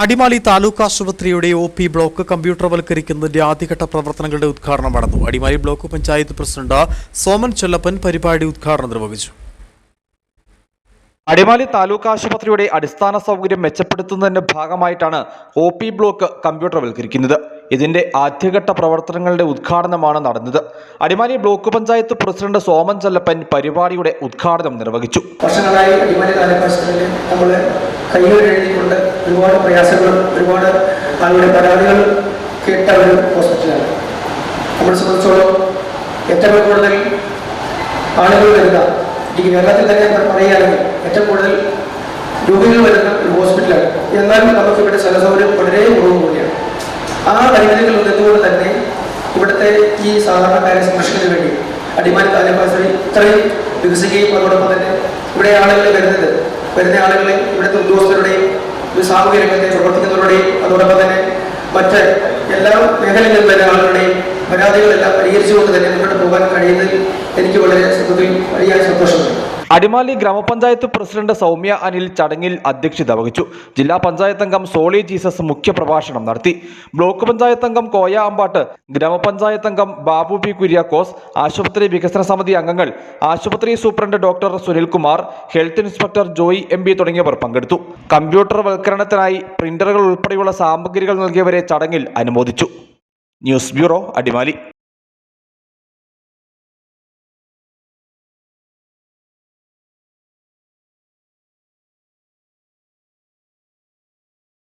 അടിമാലി താലൂക്ക് ആശുപത്രിയുടെ O P block കമ്പ്യൂട്ടർവൽക്കരിക്കുന്നതിന്റെ ആദ്യഘട്ട പ്രവർത്തനങ്ങളുടെ ഉദ്ഘാടനം നടന്നു. അടിമാലി ബ്ലോക്ക് പഞ്ചായത്ത് പ്രസിഡന്റ് സോമൻ ചെല്ലപ്പൻ പരിപാടി ഉദ്ഘാടനം നിർവഹിച്ചു. അടിമാലി താലൂക്ക് ആശുപത്രിയുടെ അടിസ്ഥാന സൗകര്യം മെച്ചപ്പെടുത്തുന്നതിന്റെ ഭാഗമായിട്ടാണ് ഒ പി ബ്ലോക്ക് കമ്പ്യൂട്ടർവൽക്കരിക്കുന്നത്. ഇതിന്റെ ആദ്യഘട്ട പ്രവർത്തനങ്ങളുടെ ഉദ്ഘാടനമാണ് നടന്നത്. അടിമാലി ബ്ലോക്ക് പഞ്ചായത്ത് പ്രസിഡന്റ് സോമൻ ചെല്ലപ്പൻ പരിപാടിയുടെ ഉദ്ഘാടനം നിർവഹിച്ചു. കൈകൾ എഴുതിക്കൊണ്ട് ഒരുപാട് പ്രയാസങ്ങളും ഒരുപാട് ആളുകളുടെ പരാതികൾ കേട്ട ഒരു ഹോസ്പിറ്റലാണ്. നമ്മളെ സംബന്ധിച്ചോളം ഏറ്റവും കൂടുതൽ ആളുകൾ വരുന്ന ഈ കേരളത്തിൽ തന്നെ പറയുകയാണെങ്കിൽ ഏറ്റവും കൂടുതൽ രോഗികൾ വരുന്ന ഒരു ഹോസ്പിറ്റലാണ്. എന്നാൽ നമുക്ക് ഇവിടെ സ്ഥലസൗകര്യം വളരെ കുറവ് കൂടിയാണ്. ആ പരിമിതികൾ നിന്നുകൊണ്ട് തന്നെ ഇവിടുത്തെ ഈ സാധാരണക്കാരെ സംരക്ഷിക്കുന്നതിന് വേണ്ടി അടിമാലി താലൂക്ക് ആശുപത്രി ഇത്രയും വികസിക്കുകയും അതോടൊപ്പം തന്നെ ഇവിടെ ആളുകൾ വരുന്നത് വരുന്ന ആളുകളെ ഇവിടുത്തെ ഉദ്യോഗസ്ഥരുടെയും ഒരു സാമൂഹ്യ രംഗത്തെ പ്രവർത്തിക്കുന്നവരുടെയും അതോടൊപ്പം തന്നെ മറ്റ് എല്ലാ മേഖലകളിൽ വരുന്ന ആളുകളുടെയും പരാതികളെല്ലാം പരിഹരിച്ചുകൊണ്ട് തന്നെ മുന്നോട്ട് പോകാൻ കഴിയുന്നതിൽ എനിക്ക് വളരെ സത്യത്തിൽ വലിയ സന്തോഷമുണ്ട്. അടിമാലി ഗ്രാമപഞ്ചായത്ത് പ്രസിഡന്റ് സൗമ്യ അനിൽ ചടങ്ങിൽ അധ്യക്ഷത വഹിച്ചു. ജില്ലാ പഞ്ചായത്ത് അംഗം സോളി ജീസസ് മുഖ്യപ്രഭാഷണം നടത്തി. ബ്ലോക്ക് പഞ്ചായത്ത് അംഗം കോയ അമ്പാട്ട് ഗ്രാമപഞ്ചായത്ത് അംഗം ബാബു പി കുര്യാക്കോസ് ആശുപത്രി വികസന സമിതി അംഗങ്ങൾ ആശുപത്രി superintendent doctor Sunilkumar health inspector Joy M തുടങ്ങിയവർ പങ്കെടുത്തു. കമ്പ്യൂട്ടർ വൽക്കരണത്തിനായി പ്രിന്ററുകൾ ഉൾപ്പെടെയുള്ള സാമഗ്രികൾ നൽകിയവരെ ചടങ്ങിൽ അനുമോദിച്ചു. News bureau Adimali.